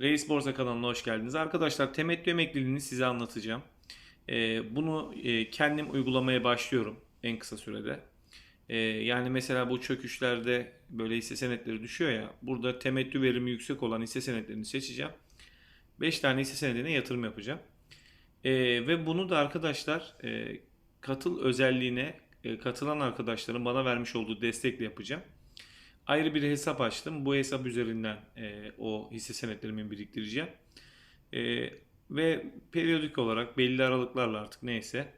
Reis Borsa kanalına hoş geldiniz. Arkadaşlar temettü emekliliğini size anlatacağım. Ee, bunu e, kendim uygulamaya başlıyorum en kısa sürede. Ee, yani mesela bu çöküşlerde böyle hisse senetleri düşüyor ya. Burada temettü verimi yüksek olan hisse senetlerini seçeceğim. 5 tane hisse senedine yatırım yapacağım. Ee, ve bunu da arkadaşlar e, katıl özelliğine e, katılan arkadaşların bana vermiş olduğu destekle yapacağım. Ayrı bir hesap açtım. Bu hesap üzerinden e, o hisse senetlerimi biriktireceğim. E, ve periyodik olarak belli aralıklarla artık neyse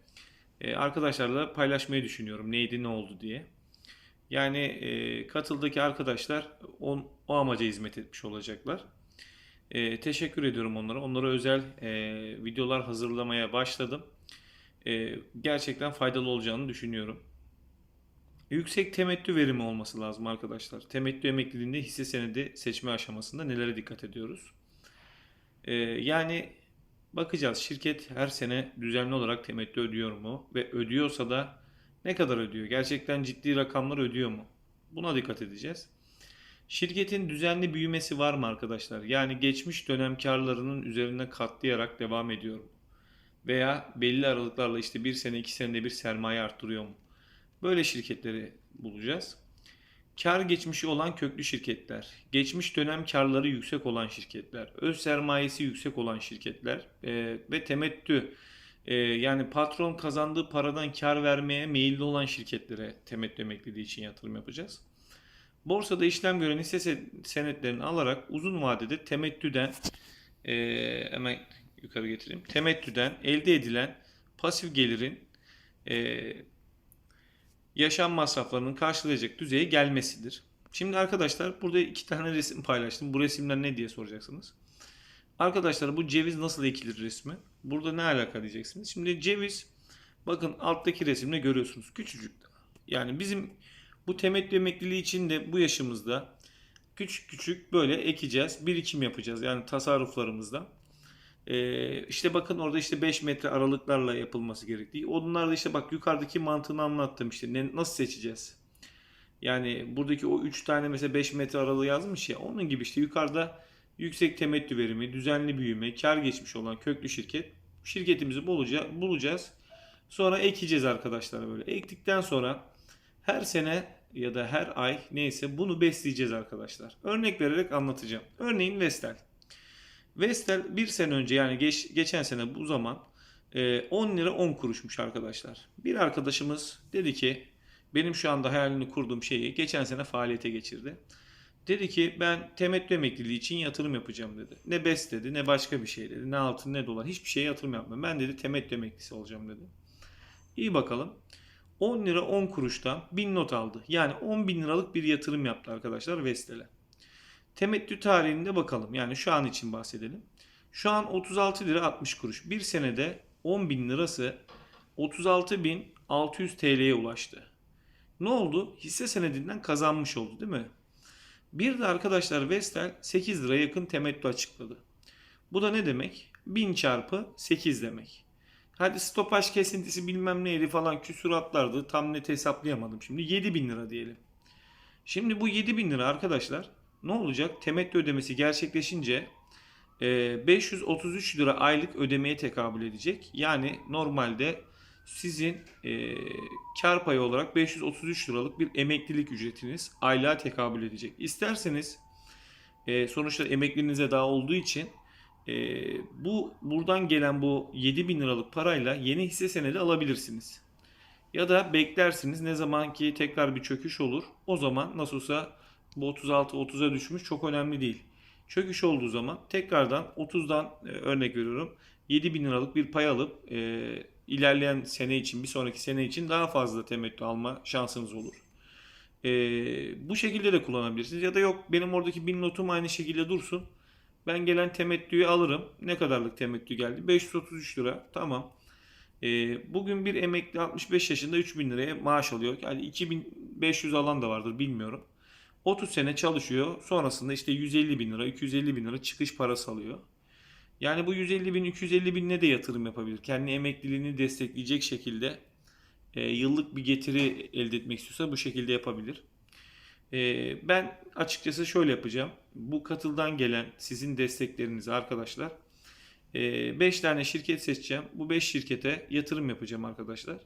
e, arkadaşlarla paylaşmayı düşünüyorum. Neydi ne oldu diye. Yani e, katıldaki arkadaşlar on, o amaca hizmet etmiş olacaklar. E, teşekkür ediyorum onlara. Onlara özel e, videolar hazırlamaya başladım. E, gerçekten faydalı olacağını düşünüyorum. Yüksek temettü verimi olması lazım arkadaşlar. Temettü emekliliğinde hisse senedi seçme aşamasında nelere dikkat ediyoruz? Ee, yani bakacağız şirket her sene düzenli olarak temettü ödüyor mu? Ve ödüyorsa da ne kadar ödüyor? Gerçekten ciddi rakamlar ödüyor mu? Buna dikkat edeceğiz. Şirketin düzenli büyümesi var mı arkadaşlar? Yani geçmiş dönem karlarının üzerine katlayarak devam ediyor mu? Veya belli aralıklarla işte bir sene iki senede bir sermaye arttırıyor mu? Böyle şirketleri bulacağız. Kar geçmişi olan köklü şirketler, geçmiş dönem karları yüksek olan şirketler, öz sermayesi yüksek olan şirketler e, ve temettü e, yani patron kazandığı paradan kar vermeye meyilli olan şirketlere temettü emekliliği için yatırım yapacağız. Borsada işlem gören hisse se- senetlerini alarak uzun vadede temettüden e, hemen yukarı getireyim. Temettüden elde edilen pasif gelirin e, yaşam masraflarının karşılayacak düzeye gelmesidir. Şimdi arkadaşlar burada iki tane resim paylaştım. Bu resimler ne diye soracaksınız. Arkadaşlar bu ceviz nasıl ekilir resmi? Burada ne alaka diyeceksiniz. Şimdi ceviz bakın alttaki resimde görüyorsunuz. Küçücük. Yani bizim bu temettü emekliliği için de bu yaşımızda küçük küçük böyle ekeceğiz. Birikim yapacağız. Yani tasarruflarımızda. Ee, işte bakın orada işte 5 metre aralıklarla yapılması gerektiği. Onlar da işte bak yukarıdaki mantığını anlattım işte ne, nasıl seçeceğiz? Yani buradaki o 3 tane mesela 5 metre aralığı yazmış ya onun gibi işte yukarıda yüksek temettü verimi, düzenli büyüme, kar geçmiş olan köklü şirket. Şirketimizi bulacağız. Sonra ekeceğiz arkadaşlar böyle. Ektikten sonra her sene ya da her ay neyse bunu besleyeceğiz arkadaşlar. Örnek vererek anlatacağım. Örneğin Vestel. Vestel bir sene önce yani geç, geçen sene bu zaman e, 10 lira 10 kuruşmuş arkadaşlar. Bir arkadaşımız dedi ki benim şu anda hayalini kurduğum şeyi geçen sene faaliyete geçirdi. Dedi ki ben temettü emekliliği için yatırım yapacağım dedi. Ne BES dedi ne başka bir şey dedi. Ne altın ne dolar hiçbir şeye yatırım yapmam. Ben dedi temettü emeklisi olacağım dedi. İyi bakalım. 10 lira 10 kuruştan 1000 not aldı. Yani 10 bin liralık bir yatırım yaptı arkadaşlar Vestel'e. Temettü tarihinde bakalım. Yani şu an için bahsedelim. Şu an 36 lira 60 kuruş. Bir senede 10 bin lirası 36.600 TL'ye ulaştı. Ne oldu? Hisse senedinden kazanmış oldu değil mi? Bir de arkadaşlar Vestel 8 lira yakın temettü açıkladı. Bu da ne demek? 1000 çarpı 8 demek. Hadi stopaj kesintisi bilmem neydi falan küsuratlardı. Tam net hesaplayamadım şimdi. 7000 lira diyelim. Şimdi bu 7000 lira arkadaşlar ne olacak? Temettü ödemesi gerçekleşince e, 533 lira aylık ödemeye tekabül edecek. Yani normalde sizin e, kar payı olarak 533 liralık bir emeklilik ücretiniz aylığa tekabül edecek. İsterseniz e, sonuçta emekliliğinize daha olduğu için e, bu buradan gelen bu 7000 liralık parayla yeni hisse senedi alabilirsiniz. Ya da beklersiniz ne zaman ki tekrar bir çöküş olur. O zaman nasıl bu 36-30'a düşmüş çok önemli değil. Çöküş olduğu zaman tekrardan 30'dan e, örnek veriyorum 7000 liralık bir pay alıp e, ilerleyen sene için bir sonraki sene için daha fazla temettü alma şansınız olur. E, bu şekilde de kullanabilirsiniz. Ya da yok benim oradaki 1000 notum aynı şekilde dursun. Ben gelen temettüyü alırım. Ne kadarlık temettü geldi? 533 lira. Tamam. E, bugün bir emekli 65 yaşında 3000 liraya maaş alıyor. Yani 2500 alan da vardır bilmiyorum. 30 sene çalışıyor. Sonrasında işte 150 bin lira, 250 bin lira çıkış parası alıyor. Yani bu 150 bin, 250 bin ne de yatırım yapabilir. Kendi emekliliğini destekleyecek şekilde e, yıllık bir getiri elde etmek istiyorsa bu şekilde yapabilir. Ee, ben açıkçası şöyle yapacağım. Bu katıldan gelen sizin desteklerinizi arkadaşlar 5 tane şirket seçeceğim. Bu 5 şirkete yatırım yapacağım arkadaşlar.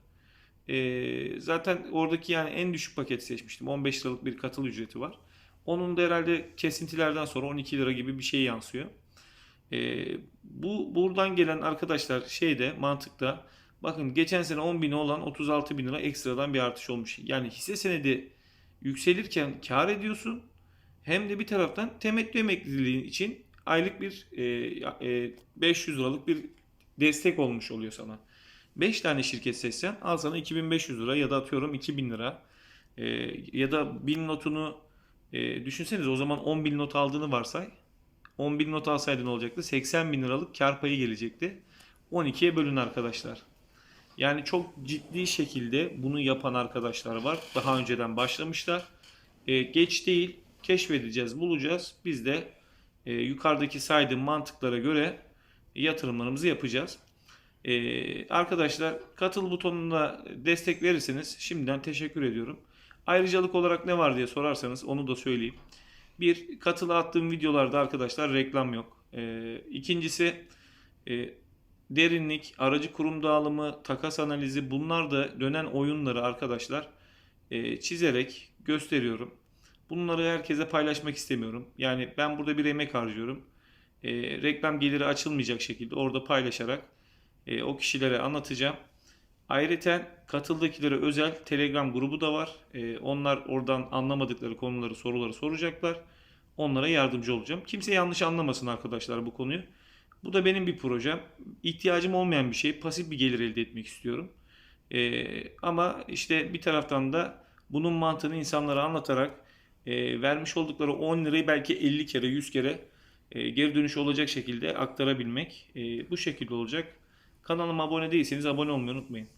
Ee, zaten oradaki yani en düşük paketi seçmiştim. 15 liralık bir katıl ücreti var. Onun da herhalde kesintilerden sonra 12 lira gibi bir şey yansıyor. Ee, bu buradan gelen arkadaşlar şeyde mantıkta bakın geçen sene 10 bin olan 36 bin lira ekstradan bir artış olmuş. Yani hisse senedi yükselirken kar ediyorsun hem de bir taraftan temettü emekliliği için aylık bir e, e, 500 liralık bir destek olmuş oluyor sana. 5 tane şirket seçsen al sana 2500 lira ya da atıyorum 2000 lira E, ya da 1000 notunu e, düşünsenize o zaman 10 bin not aldığını varsay 10 bin not alsaydın olacaktı? 80 bin liralık kar payı gelecekti. 12'ye bölün arkadaşlar. Yani çok ciddi şekilde bunu yapan arkadaşlar var. Daha önceden başlamışlar. E, geç değil. Keşfedeceğiz, bulacağız. Biz de e, yukarıdaki saydığım mantıklara göre yatırımlarımızı yapacağız. E, arkadaşlar katıl butonuna destek verirseniz şimdiden teşekkür ediyorum. Ayrıcalık olarak ne var diye sorarsanız onu da söyleyeyim. Bir, katıla attığım videolarda arkadaşlar reklam yok. E, ikincisi e, derinlik, aracı kurum dağılımı, takas analizi bunlar da dönen oyunları arkadaşlar e, çizerek gösteriyorum. Bunları herkese paylaşmak istemiyorum. Yani ben burada bir emek harcıyorum. E, reklam geliri açılmayacak şekilde orada paylaşarak e, o kişilere anlatacağım. Ayrıca katıldakilere özel Telegram grubu da var. E, onlar oradan anlamadıkları konuları, soruları soracaklar. Onlara yardımcı olacağım. Kimse yanlış anlamasın arkadaşlar bu konuyu. Bu da benim bir projem. İhtiyacım olmayan bir şey. Pasif bir gelir elde etmek istiyorum. E, ama işte bir taraftan da bunun mantığını insanlara anlatarak e, vermiş oldukları 10 lirayı belki 50 kere 100 kere e, geri dönüş olacak şekilde aktarabilmek e, bu şekilde olacak. Kanalıma abone değilseniz abone olmayı unutmayın.